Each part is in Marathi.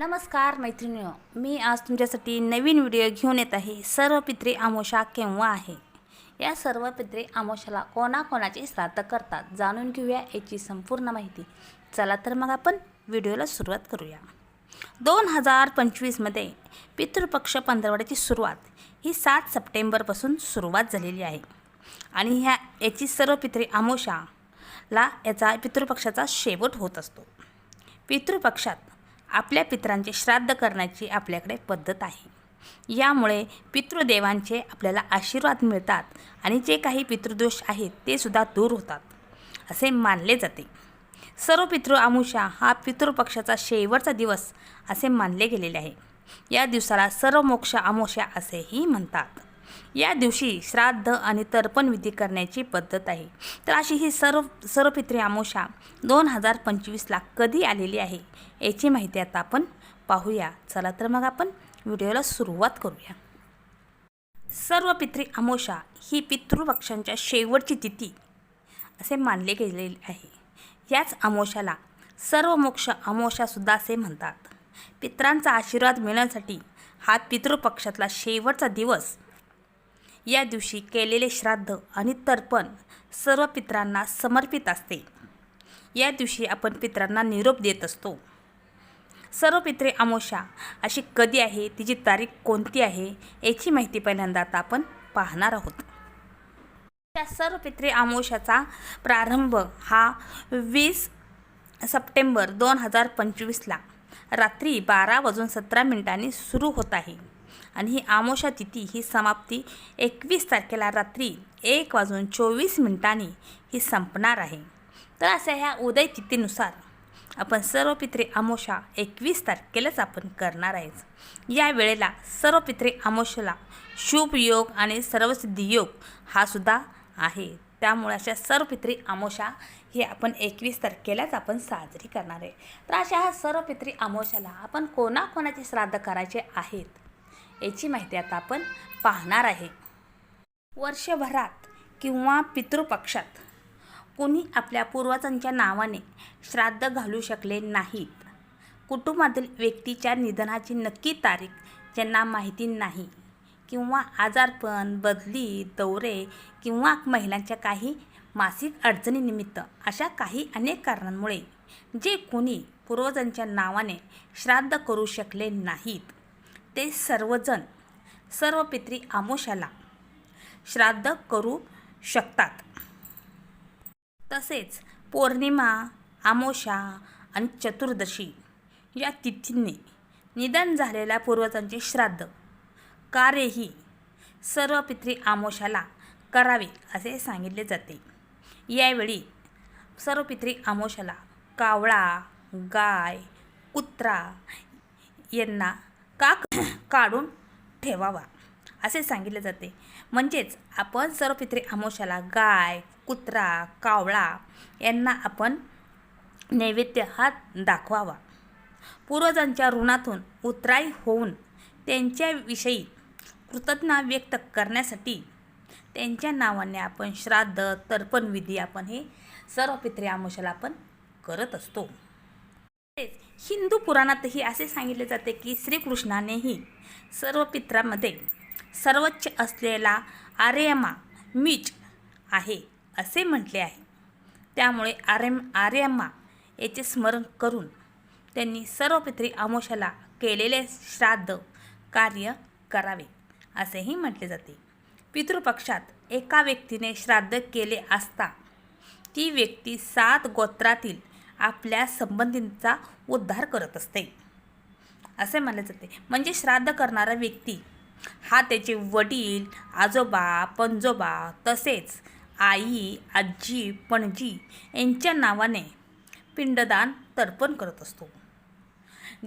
नमस्कार मैत्रिणीनो मी आज तुमच्यासाठी नवीन व्हिडिओ घेऊन येत आहे. सर्व पित्रे आमोशा केव्हा आहे? या सर्व पित्रे आमोशाला कोणाकोणाचे श्राद्ध करतात जाणून घेऊया याची संपूर्ण माहिती. चला तर मग आपण व्हिडिओला सुरुवात करूया. दोन हजार पंचवीसमध्ये पितृपक्ष पंधरवड्याची सुरुवात ही सात सप्टेंबरपासून सुरुवात झालेली आहे. आणि ह्या याची सर्व पित्रे आमोशाला याचा पितृपक्षाचा शेवट होत असतो. पितृपक्षात आपल्या पितरांचे श्राद्ध करण्याची आपल्याकडे पद्धत आहे. यामुळे पितृदेवांचे आपल्याला आशीर्वाद मिळतात आणि जे काही पितृदोष आहेत ते सुद्धा दूर होतात असे मानले जाते. सर्व पितृ आमुषा हा पितृपक्षाचा शेवटचा दिवस असे मानले गेलेले आहे. या दिवसाला सर्व मोक्ष आमोषा असेही म्हणतात. या दिवशी श्राद्ध आणि तर्पण विधी करण्याची पद्धत आहे. तर अशी ही सर्व सर्वपित्री आमोशा दोन हजार पंचवीसला कधी आलेली आहे याची माहिती आता आपण पाहूया. चला तर मग आपण व्हिडिओला सुरुवात करूया. सर्व पित्री आमोशा ही पितृपक्षांच्या शेवटची तिथी असे मानले गेले आहे. याच आमोशाला सर्व मोक्ष आमोशासुद्धा असे म्हणतात. पित्रांचा आशीर्वाद मिळण्यासाठी हा पितृपक्षातला शेवटचा दिवस या दिवशी केलेले श्राद्ध आणि तर्पण सर्व पित्रांना समर्पित असते. या दिवशी आपण पित्रांना निरोप देत असतो. सर्व पित्रे अमोशा अशी कधी आहे तिची तारीख कोणती आहे याची माहिती पहिल्यांदा आता आपण पाहणार आहोत. त्या सर्व पित्रे अमोशाचा प्रारंभ हा वीस सप्टेंबर दोन हजार पंचवीसला रात्री बारा वाजून सतरा मिनिटांनी सुरू होत आहे. आणि ही आमोशा तिथी ही समाप्ती. एकवीस तारखेला रात्री एक वाजून चोवीस मिनिटांनी ही संपणार आहे. तर अशा ह्या उदय तिथीनुसार आपण सर्व पित्रे आमोशा एकवीस तारखेलाच आपण करणार आहेच या वेळेला सर्व पित्रे आमोशाला शुभ योग आणि सर्वसिद्धी योग हा सुद्धा आहे. त्यामुळे अशा सर्व पित्री आमोशा हे आपण एकवीस तारखेलाच आपण साजरी करणार आहे. तर अशा ह्या सर्व पित्री आमोशाला आपण कोणाकोणाचे श्राद्ध करायचे आहेत? याची माहिती आता आपण पाहणार आहे. वर्षभरात किंवा पितृपक्षात कोणी आपल्या पूर्वजांच्या नावाने श्राद्ध घालू शकले नाहीत. कुटुंबातील व्यक्तीच्या निधनाची नक्की तारीख ज्यांना माहिती नाही किंवा आजारपण बदली दौरे किंवा महिलांच्या काही मासिक अडचणीनिमित्त अशा काही अनेक कारणांमुळे जे कोणी पूर्वजांच्या नावाने श्राद्ध करू शकले नाहीत. ते सर्वजण सर्व पित्री आमोशाला श्राद्ध करू शकतात. तसेच पौर्णिमा आमोशा आणि चतुर्दशी या तिथींनी निधन झालेल्या पूर्वजांचे श्राद्ध कार्यही सर्व पित्री आमोशाला करावे असे सांगितले जाते. यावेळी सर्व पित्री आमोशाला कावळा गाय कुत्रा यांना का काढून ठेवावा? असे सांगितले जाते. म्हणजेच आपण सर्व पित्रे आमोशाला गाय कुत्रा कावळा यांना आपण नैवेद्य हा दाखवावा. पूर्वजांच्या ऋणातून उतराई होऊन त्यांच्याविषयी कृतज्ञता व्यक्त करण्यासाठी त्यांच्या नावाने आपण श्राद्ध तर्पणविधी आपण हे सर्व पित्रे आमोशाला आपण करत असतो. तसेच हिंदू पुराणातही असे सांगितले जाते की श्रीकृष्णानेही सर्व पित्रामध्ये सर्वोच्च असलेला आर्यमा मीच आहे असे म्हटले आहे. त्यामुळे आर्यम आर्यम्मा याचे स्मरण करून त्यांनी सर्व पित्री आमोशाला केलेले श्राद्ध कार्य करावे असेही म्हटले जाते. पितृपक्षात एका व्यक्तीने श्राद्ध केले असता ती व्यक्ती सात गोत्रातील आपल्या संबंधींचा उद्धार करत असते. असे मानले जाते. म्हणजे श्राद्ध करणारा व्यक्ती हा त्याचे वडील आजोबा पणजोबा तसेच आई आजी पणजी यांच्या नावाने पिंडदान तर्पण करत असतो.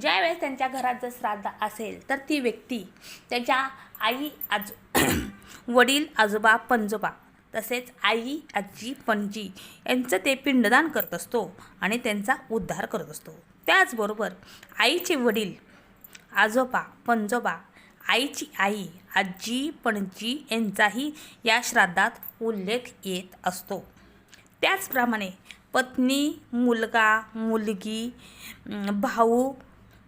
ज्यावेळेस त्यांच्या घरात जर श्राद्ध असेल तर ती व्यक्ती त्याच्या आई आज वडील आजोबा पणजोबा तसेच आई आजी पणजी यांचं ते पिंडदान करत असतो आणि त्यांचा उद्धार करत असतो. त्याचबरोबर आईचे वडील आजोबा पणजोबा आईची आई आजी पणजी यांचाही या श्राद्धात उल्लेख येत असतो. त्याचप्रमाणे पत्नी मुलगा मुलगी भाऊ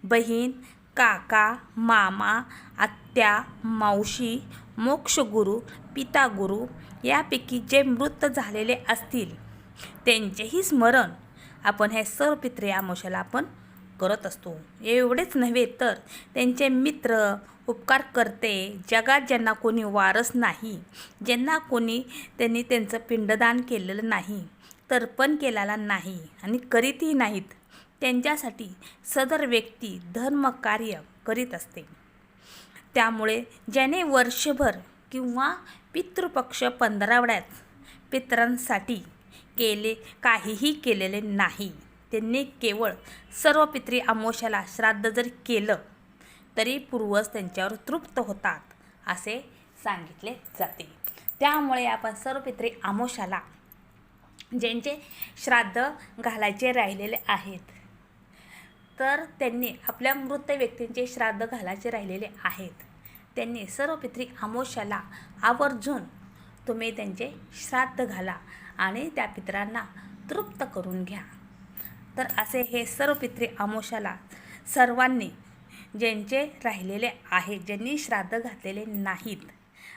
बहीण काका मामा आत्या मावशी मोक्षगुरू पितागुरू यापैकी जे मृत झालेले असतील त्यांचेही स्मरण आपण हे सर्व पित्रे आमोशाला आपण करत असतो. एवढेच नव्हे तर त्यांचे मित्र उपकार करते जगात ज्यांना कोणी वारस नाही ज्यांना कोणी त्यांनी त्यांचं पिंडदान केलेलं नाही तर्पण केलेला नाही आणि करीतही नाहीत त्यांच्यासाठी सदर व्यक्ती धर्मकार्य करीत असते. त्यामुळे ज्याने वर्षभर किंवा पितृपक्ष पंधरावड्यात पितरांसाठी केले काहीही केलेले नाही त्यांनी केवळ सर्व पित्री आमोशाला श्राद्ध जर केलं तरी पूर्वज त्यांच्यावर तृप्त होतात असे सांगितले जाते. त्यामुळे आपण सर्व पित्री आमोशाला ज्यांचे श्राद्ध घालायचे राहिलेले आहेत तर त्यांनी आपल्या मृत व्यक्तींचे श्राद्ध घालायचे राहिलेले आहेत. त्यांनी सर्व पित्री आमोशाला आवर्जून तुम्ही त्यांचे श्राद्ध घाला आणि त्या पितरांना तृप्त करून घ्या. तर असे हे सर्व पित्री आमोशाला सर्वांनी ज्यांचे राहिलेले आहेत ज्यांनी श्राद्ध घातलेले नाहीत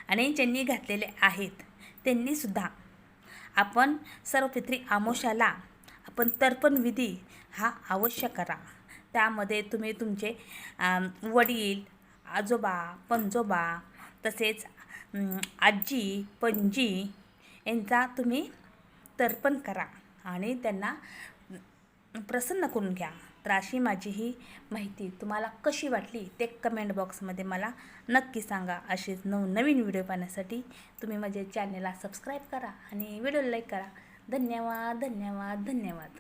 आणि ज्यांनी घातलेले आहेत त्यांनीसुद्धा आपण सर्व पित्री आमोशाला आपण तर्पण विधी हा अवश्य करा. त्यामध्ये तुम्ही तुमचे वडील आजोबा पंजोबा तसेच आजी पणजी यांचा तुम्ही तर्पण करा आणि त्यांना प्रसन्न करून घ्या. तर अशी माझी ही माहिती तुम्हाला कशी वाटली ते कमेंट बॉक्समध्ये मला नक्की सांगा. अशीच नवनवीन व्हिडिओ पाहण्यासाठी तुम्ही माझ्या चॅनलला सबस्क्राईब करा आणि व्हिडिओ लाईक करा. धन्यवाद धन्यवाद धन्यवाद.